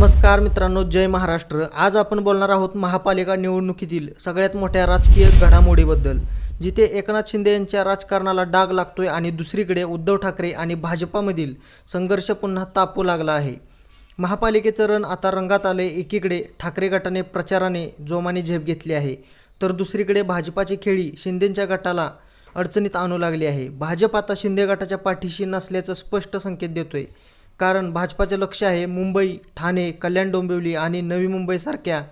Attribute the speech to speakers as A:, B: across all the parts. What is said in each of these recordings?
A: नमस्कार मित्रांनो जय महाराष्ट्र. आज आपण बोलणार आहोत महापालिका निवडणुकीतील सगळ्यात मोठ्या राजकीय घडामोडीबद्दल जिथे एकनाथ शिंदे यांच्या राजकारणाला डाग लागतोय आणि दुसरीकडे उद्धव ठाकरे आणि भाजपामधील संघर्ष पुन्हा तापू लागला आहे. महापालिकेचं रण आता रंगात आले एकीकडे ठाकरे गटाने प्रचाराने जोमाने झेप घेतली आहे तर दुसरीकडे भाजपाची खेळी शिंदेंच्या गटाला अडचणीत आणू लागली आहे. भाजप आता शिंदे गटाच्या पाठीशी नसल्याचं स्पष्ट संकेत देतोय. कारण भाजपाचे लक्ष आहे मुंबई ठाणे कल्याण डोंबिवली आणि नवी मुंबईसारख्या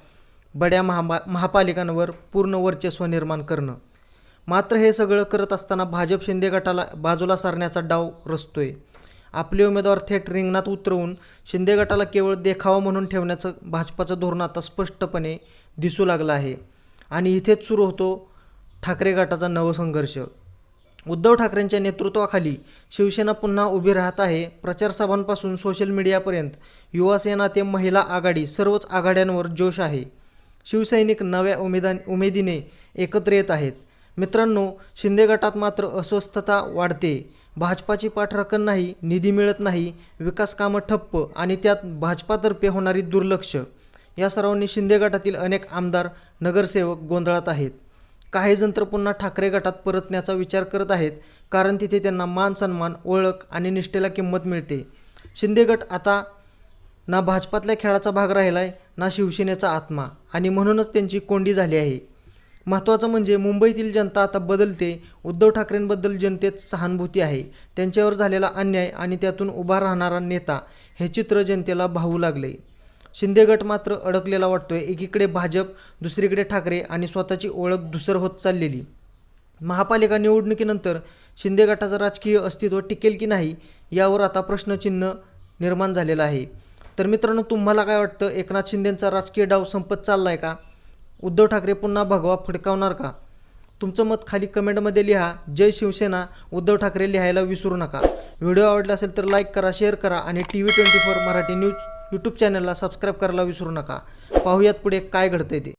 A: बड्या महा महापालिकांवर पूर्ण वर्चस्व निर्माण करणं. मात्र हे सगळं करत असताना भाजप शिंदे गटाला बाजूला सारण्याचा डाव रचतोय. आपले उमेदवार थेट रिंगणात उतरवून शिंदे गटाला केवळ देखावा म्हणून ठेवण्याचं भाजपाचं धोरण आता स्पष्टपणे दिसू लागलं आहे. आणि इथेच सुरू होतो ठाकरे गटाचा नवसंघर्ष. उद्धव ठाकरेंच्या नेतृत्वाखाली शिवसेना पुन्हा उभी राहत आहे. प्रचारसभांपासून सोशल मीडियापर्यंत युवासेना ते महिला आघाडी सर्वच आघाड्यांवर जोश आहे. शिवसैनिक नव्या उमेदा उमेदीने एकत्र येत आहेत. मित्रांनो शिंदे गटात मात्र अस्वस्थता वाढते. भाजपाची पाठराखण नाही निधी मिळत नाही विकास कामं ठप्प आणि त्यात भाजपातर्फे होणारी दुर्लक्ष. या सर्वांनी शिंदे गटातील अनेक आमदार नगरसेवक गोंधळात आहेत. काही जण तर पुन्हा ठाकरे गटात परतण्याचा विचार करत आहेत कारण तिथे त्यांना मान सन्मान ओळख आणि निष्ठेला किंमत मिळते. शिंदे गट आता ना भाजपातल्या खेळाचा भाग राहिला आहे ना शिवसेनेचा आत्मा आणि म्हणूनच त्यांची कोंडी झाली आहे. महत्त्वाचं म्हणजे मुंबईतील जनता आता बदलते उद्धव ठाकरेंबद्दल जनतेत सहानुभूती आहे. त्यांच्यावर झालेला अन्याय आणि त्यातून उभा राहणारा नेता हे चित्र जनतेला भावू लागले. शिंदे गट मात्र अडकलेला वाटतोय. एकीकडे भाजप दुसरीकडे ठाकरे आणि स्वतःची ओळख धुसर होत चाललेली. महापालिका निवडणुकीनंतर शिंदे गटाचं राजकीय अस्तित्व टिकेल की नाही यावर आता प्रश्नचिन्ह निर्माण झालेलं आहे. तर मित्रांनो तुम्हाला काय वाटतं? एकनाथ शिंदेंचा राजकीय डाव संपत चालला आहे का? उद्धव ठाकरे पुन्हा भगवा फडकावणार का? तुमचं मत खाली कमेंटमध्ये लिहा. जय शिवसेना उद्धव ठाकरे लिहायला विसरू नका. व्हिडिओ आवडला असेल तर लाईक करा शेअर करा आणि T V twenty four Marathi news YouTube चॅनलला सबस्क्राईब करायला विसरू नका. पाहूयात पुढे काय घडतंय ते.